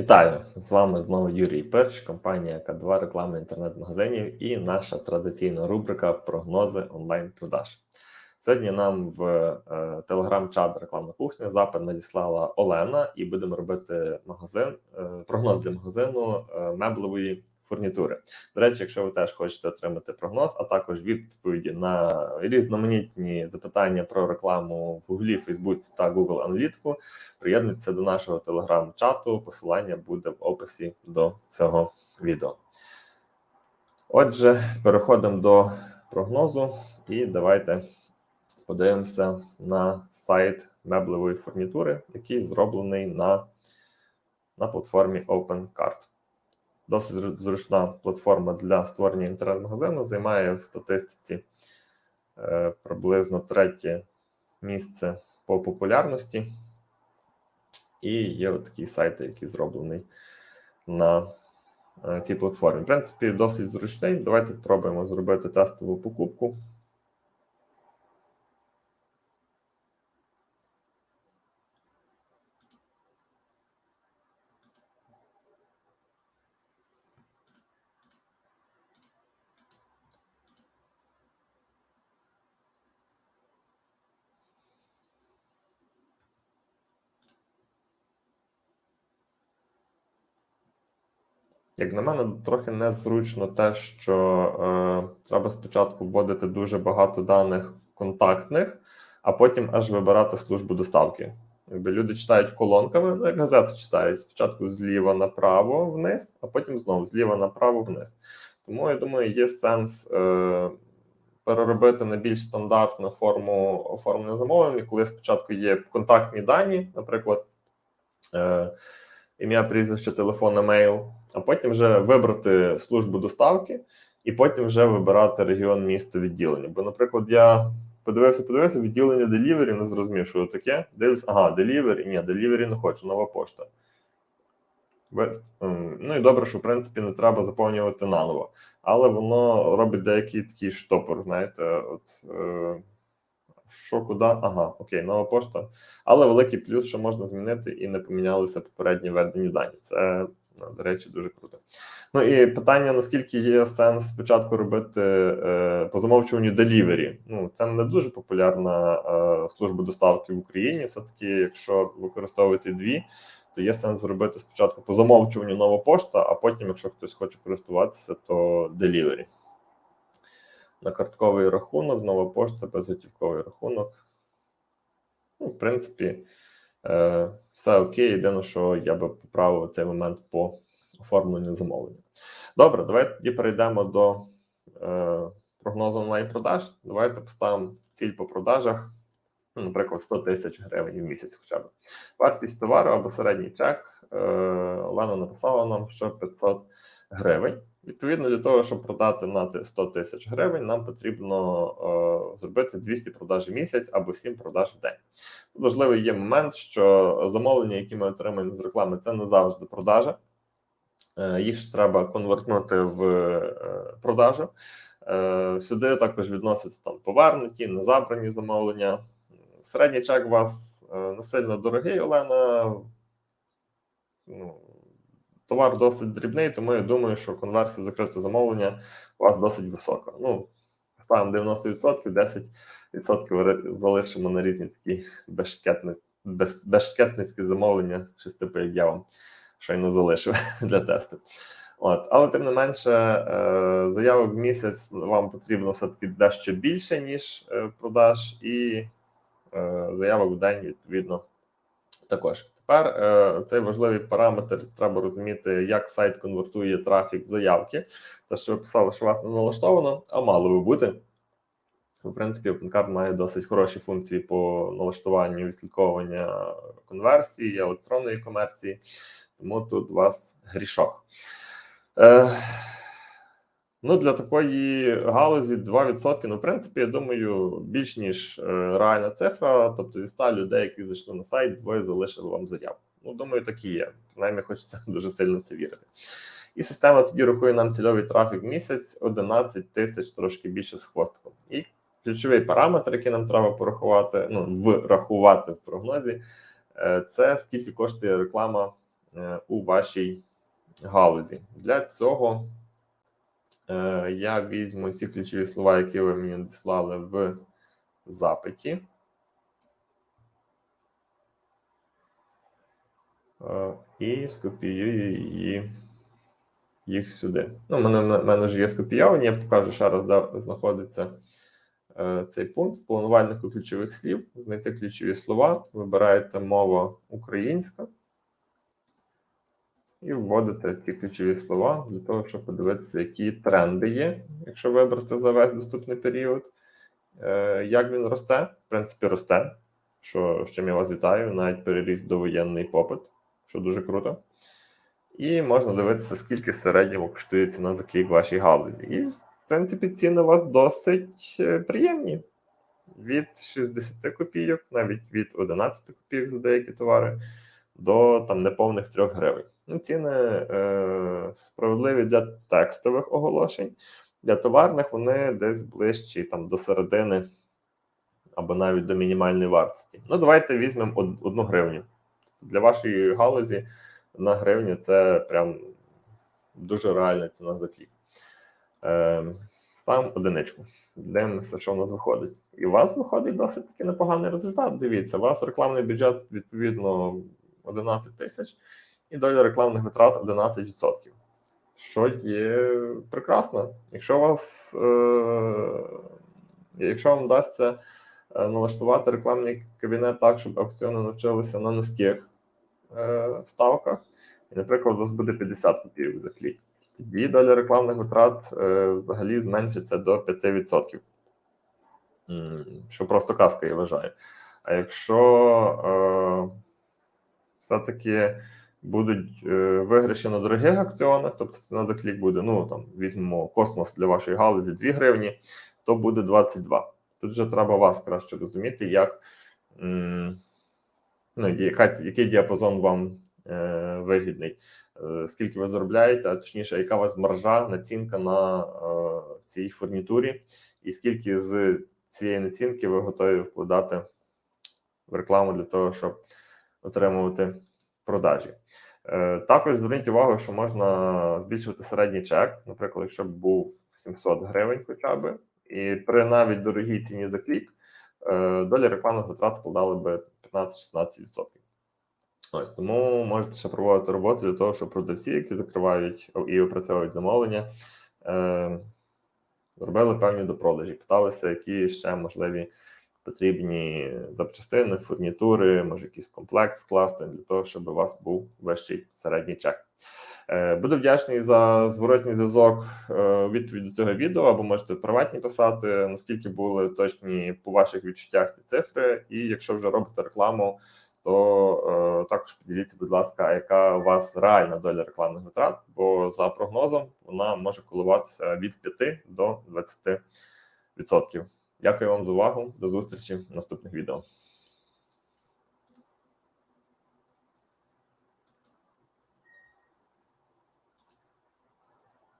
Вітаю! З вами знову Юрій Перш, компанія К2 реклами інтернет-магазинів і наша традиційна рубрика прогнози онлайн-продаж. Сьогодні нам в е, телеграм-чат рекламна кухня запит надіслала Олена, і будемо робити магазин, е, прогноз для магазину е, меблевої фурнітури. До речі, якщо ви теж хочете отримати прогноз, а також відповіді на різноманітні запитання про рекламу в Гуглі, Фейсбуці та Google Аналітику, приєднуйтеся до нашого телеграм-чату. Посилання буде в описі до цього відео. Отже, переходимо до прогнозу, і давайте подивимося на сайт меблевої фурнітури, який зроблений на, на платформі OpenCart. Досить зручна платформа для створення інтернет-магазину, займає в статистиці е, приблизно третє місце по популярності. І є такі сайти, які зроблений на е, цій платформі. В принципі, досить зручний. Давайте спробуємо зробити тестову покупку. Як на мене, трохи незручно те, що е, треба спочатку вводити дуже багато даних контактних, а потім аж вибирати службу доставки. Якби люди читають колонками, ну як газети читають спочатку зліва направо вниз, а потім знову зліва направо вниз. Тому я думаю, є сенс е, переробити на більш стандартну форму оформлення замовлення, коли спочатку є контактні дані, наприклад, е, ім'я, прізвище, телефон, емейл а потім вже вибрати службу доставки, і потім вже вибирати регіон місто відділення. Бо, наприклад, я подивився, подивився відділення Delivery, не зрозумів, що таке. Дивлюсь, ага, Delivery, ні, Delivery не хочу, нова пошта. Ну і добре, що в принципі не треба заповнювати наново. Але воно робить деякий такий штопор, знаєте, от. Е... Що куди? Ага, окей, нова пошта. Але великий плюс, що можна змінити і не помінялися попередні введені дані. Це до речі, дуже круто. Ну і питання: наскільки є сенс спочатку робити е, по замовчуванню delivery? Ну, це не дуже популярна е, служба доставки в Україні. Все-таки, якщо використовувати дві, то є сенс зробити спочатку по замовчуванню нова пошта, а потім, якщо хтось хоче користуватися, то delivery. На картковий рахунок, нова пошта, безготівковий рахунок. Ну, В принципі. Е, все окей, єдине, що я би поправив цей момент по оформленню замовлення. Добре, давайте тоді перейдемо до е, прогнозу онлайн-продаж. Давайте поставимо ціль по продажах, ну, наприклад, 100 тисяч гривень в місяць хоча б. Вартість товару або середній чек. Е, Олена написала нам, що 500 гривень. Відповідно, для того, щоб продати на 100 тисяч гривень, нам потрібно е, зробити 200 продаж в місяць або 7 продаж в день. Важливий є момент, що замовлення, які ми отримуємо з реклами, це не завжди продажа. Е, їх ж треба конвертнути в е, продажу. Е, сюди також відносяться там повернуті, незабрані замовлення. Середній чек у вас е, не сильно дорогий, Олена. Ну, Товар досить дрібний, тому я думаю, що конверсія закрите замовлення у вас досить висока. Ну, ставимо 90%, 10% залишимо на різні такі безшкетни, без, безшкетницькі замовлення, щось типу, як я вам щойно залишив для тесту. От, Але тим не менше, е, заявок в місяць вам потрібно все-таки дещо більше, ніж е, продаж, і е, заявок в день, відповідно, також. Тепер е, цей важливий параметр треба розуміти, як сайт конвертує трафік в заявки. Те, що ви писали, що вас не налаштовано, а мало би бути. В принципі, OpenCard має досить хороші функції по налаштуванню відслідковування конверсії, електронної комерції, тому тут у вас грішок. Е, Ну, для такої галузі 2%, ну, в принципі, я думаю, більш ніж е, реальна цифра. Тобто, зі 100 людей, які зайшли на сайт, двоє залишили вам заяву. Ну, думаю, так і є. Принаймні, хочеться дуже сильно це вірити. І система тоді рахує нам цільовий трафік в місяць 11 тисяч, трошки більше з хвостком. І ключовий параметр, який нам треба порахувати, ну, врахувати в прогнозі, е, це скільки коштує реклама е, у вашій галузі. Для цього я візьму ці ключові слова, які ви мені надіслали в запиті. Е, І скопіюю її їх сюди. Ну, в мене, мене вже є скопійовані, я покажу ще раз, де знаходиться е, цей пункт. Планувальнику ключових слів. Знайти ключові слова, вибираєте мова українська і вводите ці ключові слова для того, щоб подивитися, які тренди є, якщо вибрати за весь доступний період. Е, Як він росте? В принципі, росте. Що, з чим я вас вітаю, навіть переріс довоєнний попит, що дуже круто. І можна дивитися, скільки середньому коштує ціна за клік вашій галузі. І, в принципі, ціни у вас досить е, приємні. Від 60 копійок, навіть від 11 копійок за деякі товари, до там неповних 3 гривень. Ну, ціни е, справедливі для текстових оголошень. Для товарних вони десь ближчі там, до середини або навіть до мінімальної вартості. Ну, давайте візьмемо од- одну гривню. Для вашої галузі на гривні це прям дуже реальна ціна за клік. Е, ставимо одиничку. Дивимося, що в нас виходить. І у вас виходить досить таки непоганий результат. Дивіться, у вас рекламний бюджет відповідно 11 тисяч, і доля рекламних витрат 11%. Що є прекрасно. Якщо вас, е, якщо вам вдасться е, налаштувати рекламний кабінет так, щоб аукціони навчилися на низьких е, ставках, і, наприклад, у вас буде 50 копійок за клік, тоді доля рекламних витрат е, взагалі зменшиться до 5%. Що просто казка, я вважаю. А якщо е, все-таки будуть е, виграші на дорогих акціонах, тобто ціна за клік буде, ну там візьмемо космос для вашої галузі 2 гривні, то буде 22. Тут вже треба вас краще розуміти, як ну, який діапазон вам е, вигідний, е, скільки ви заробляєте, а точніше, яка у вас маржа, націнка на е, цій фурнітурі, і скільки з цієї націнки ви готові вкладати в рекламу для того, щоб отримувати продажі. Е, Також зверніть увагу, що можна збільшувати середній чек, наприклад, якщо б був 700 гривень хоча б, і при навіть дорогій ціні за клік, е, доля рекламних витрат складали би 15-16%. Ось тому можете ще проводити роботу для того, щоб продавці, які закривають і опрацьовують замовлення, е, робили певні допродажі, питалися, які ще можливі потрібні запчастини, фурнітури, може якийсь комплект скласти для того, щоб у вас був вищий середній чек. Е, Буду вдячний за зворотній зв'язок е, відповідь до цього відео, або можете приватні писати, наскільки були точні по ваших відчуттях ці цифри. І якщо вже робите рекламу, то е, також поділіться, будь ласка, яка у вас реальна доля рекламних витрат, бо за прогнозом вона може коливатися від 5 до 20%. Дякую вам за увагу. До зустрічі в наступних відео.